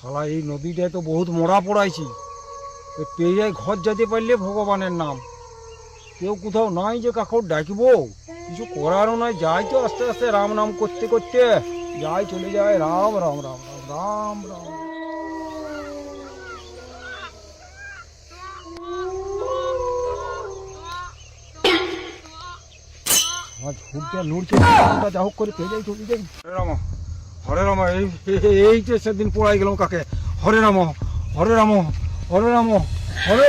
শালা, এই নদীটায় তো বহুত মরা পড়াইছি। পেরিয়ায় ঘর যেতে পারলে ভগবানের নাম। কেউ কোথাও নাই যে কাকর ডাকবো। কিছু করারও নাই। যাই তো আস্তে আস্তে রাম নাম করতে করতে যাই চলে যায়। রাম রাম রাম রাম রাম রাম। আমার ঝুঁকটা রামটা যা হোক করে পেয়ে যাই চলে যাই রাম হরে রাম, এই যে সেদিন পড়াই গেলাম কাকে? হরে রাম হরে রাম হরে রাম, হরে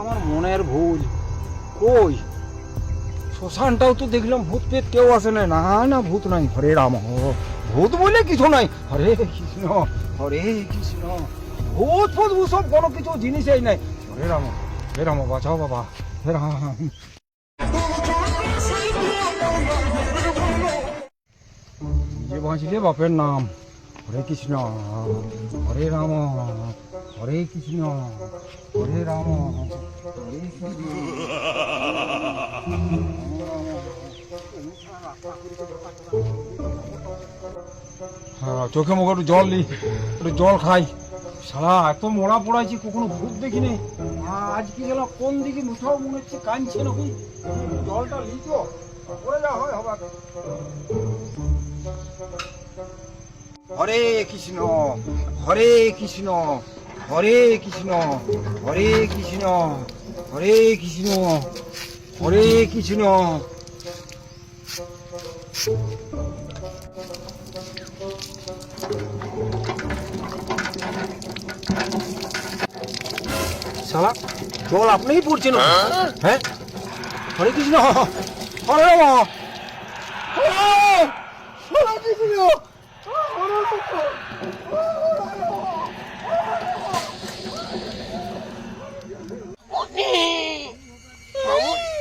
আমার মনের ভুল। কই? শ্মশানটাও তো দেখলাম ভূত পেত কেউ আসে না না না, ভূত নাই। হরে রাম, ভূত বলে কিছু নাই। হরে কৃষ্ণ হরে কৃষ্ণ। ভূত ফুত সব কোনো কিছু জিনিসই নাই। হরে রাম হে রাম, বাঁচাও বাবা। রাম যে বাঁচলে বাপের নাম, হরে কৃষ্ণ, হরে রাম, হরে কৃষ্ণ, হরে রাম। হ্যাঁ চোখে মুখে একটু জল নি, একটু জল খাই। সারা এত মোড়া পড়াইছি, কখনো ভূত দেখিনি। আজ কি গেল কোন দিকে মুঠাও মনে হচ্ছে, কাঁদছে নাকি? জলটা লিচো পড়ে যা, হয়, হবা। হরে কৃষ্ণ হরে কৃষ্ণ হরে কৃষ্ণ হরে কৃষ্ণ হরে কৃষ্ণ হরে কৃষ্ণ। শালা জল আপনিই পড়ছে না হ্যাঁ? হরে কৃষ্ণ। হরে রাম। হরে কৃষ্ণ। রাম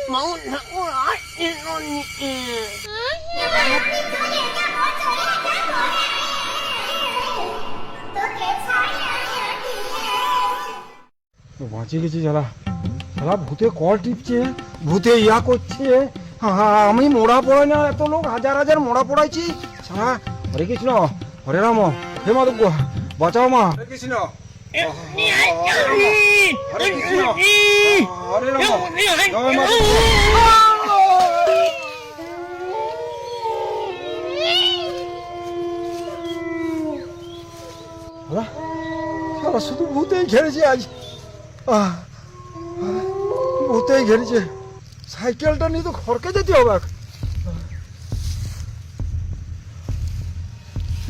Mau বাঁচে গেছি যারা। সারা ভূতে কল টিপছে ভূতে ইয়া করছে। আমি মোড়া পড়াই না এত লোক হাজার হাজার মোড়া পড়াইছি। সারা হরে কৃষ্ণ হরে রাম হে মা বাঁচাও মা। হরে কৃষ্ণ. হরে হরে রাম। শুধু ভূতেই ঘেরেছে আজ। আহ, ঘেরেছে। সাইকেলটা নিয়ে তো খড়কে যেতে হবে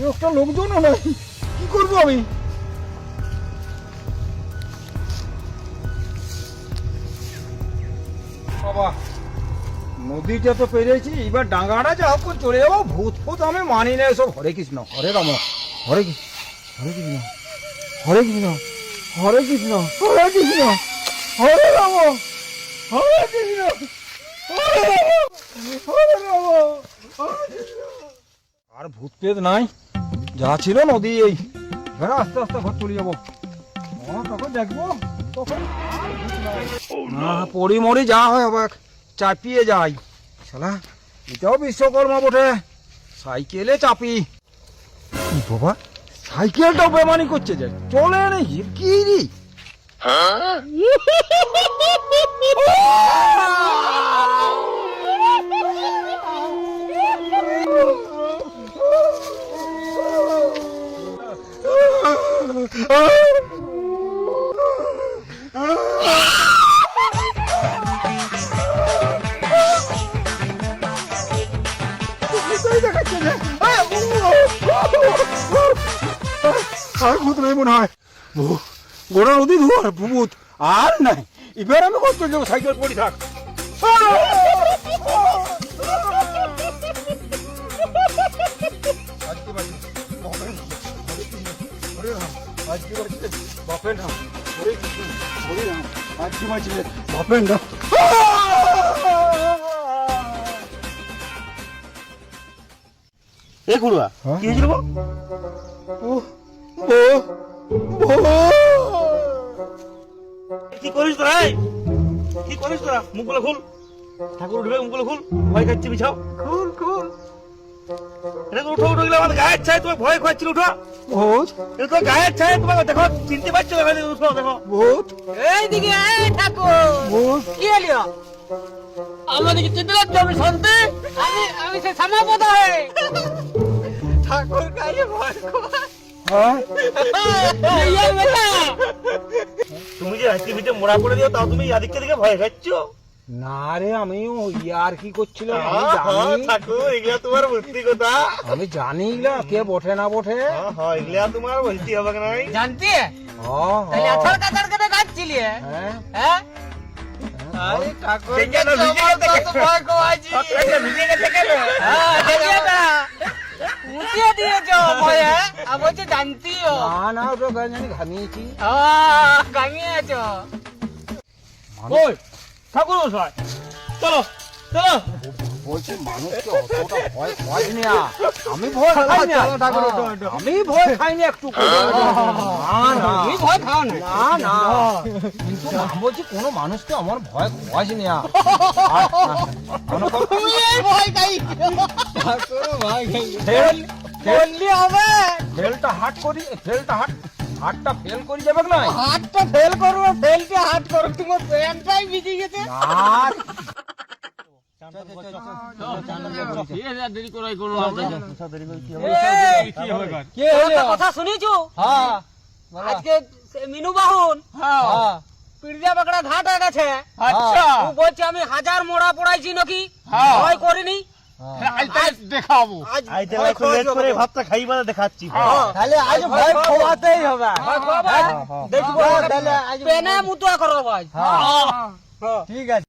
একটা লোকজনও নাই। কি করব আমি? বাবা নদীটা তো পেরেছি এবার ডাঙ্গাটা যা হোক চলে যাব। ভূত ফুত আমি মানি না এসব। হরে কৃষ্ণ হরে রাম হরে হরে কৃষ্ণ হরে কৃষ্ণ। হরে কৃষ্ণ হরে কৃষ্ণ, হরে রাম, হরে কৃষ্ণ, হরে রাম হরে রাম আর ভূত পেত নাই, যা ছিল নদী এই। এবার আস্তে আস্তে ঘর চলে যাব। তখন দেখব, তখন। না পড়ি মরি যা হয় হবে চাপিয়ে যাই শালা, এটাও বিশ্বকর্মা বটে। সাইকেলে চাপি। বাবা? সাইকেলটাও বেমানি করছে যে। চলে নেই কি রে? ভূতেই আর ভূত নেই মনে হয়? গোড়া নদী ধোয়ার ভূত আর নাই। এবার আমি কত যাব সাইকেল পড়ি থাক। এ খুড়া হ্যাঁ? কি হয়েছিল ও কি করিস তোরা? কি করিস তোরা? মুখগুলো খুল। ঠাকুর উঠবে মুখগুলো খুল। ভয় খাচ্ছি বিছাও। খুল খুল। এটা তো উঠো উঠো গেলে আমার গায়ের ছায় তোমার ভয় খাচ্ছিল উঠো। ভূত। এটা তো গায়ের ছায় তোমাকে দেখো চিনতে পারছ না উঠো দেখো। ভূত। এইদিকে এই ঠাকুর। ভূত। কি এলিও আমাদেরকে চিনতে লাগছে আমি শান্তি? আমি আমি সে সমাপদ হয়ে। ঠাকুর ভয় তুমি যে রাত্রি ভিতরে মোড়া করে দিও তাও তুমি দিকে ভয় খাচ্ছো? না রে আমিও ইয়ার কি করছিলাম? আমি হ্যাঁ, হ্যাঁ, জানি। ঠাকুর এগুলা তোমার বুদ্ধি কথা। আমি জানি না কে বটে না বটে হ্যাঁ, হ্যাঁ, এগুলা তোমার বলতে হবে না জানতি? হ্যাঁ, তাহলে হ্যাঁ। আছাড় করে গাচ্ছিলি হ্যাঁ? হ্যাঁ। আরে ঠাকুর সেইটা না, ভিজে গেছে কেন? ভিজে গেছে কেন? হ্যাঁ মুটিয়ে দিয়েছ ভয়ে আর বলছে জানতিও। না না ওটা জানি ঘামিয়েছি। হ্যাঁ ওই ঠাকুর মশাই চলো চলো। বলছি মানুষকে অতটা ভয় খাওয়াই না। আমি ভয় খাই না। আমি ভয় খাই না একটু না না তুমি ভয় খাও না। না না। কিন্তু বলছি কোনো মানুষকে আমার ভয় খাওয়াই না। ভয় খাই। ফেল বললি হবে। ফেলটা হাট করি ফেলটা হাট হাটটা ফেল করে যাবে না হাতটা ফেল করব ফেলতে হাত করো। তোমার প্যান্টটাই ভিজে গেছে। দেরি করাই কোনো কে হলো? কথা শুনেছো? হ্যাঁ। আজকে মিনু বাহুন হ্যাঁ। পিড়িয়া বাকড়া ঘাট গেছে। আচ্ছা। বলছে আমি হাজার মোড়া পড়াইছি নাকি? ভয় করিনি? দেখাবো। আজ আইতে ভয় একটু লেট খাওয়াবো। করে ভাতটা খাইবা দেখাচ্ছি। তাহলে আজ ভয় খাওয়াতেই হবে। দেখব। তাহলে আজ পেনে মুতুয়া করো ভাই হ্যাঁ। ঠিক আছে।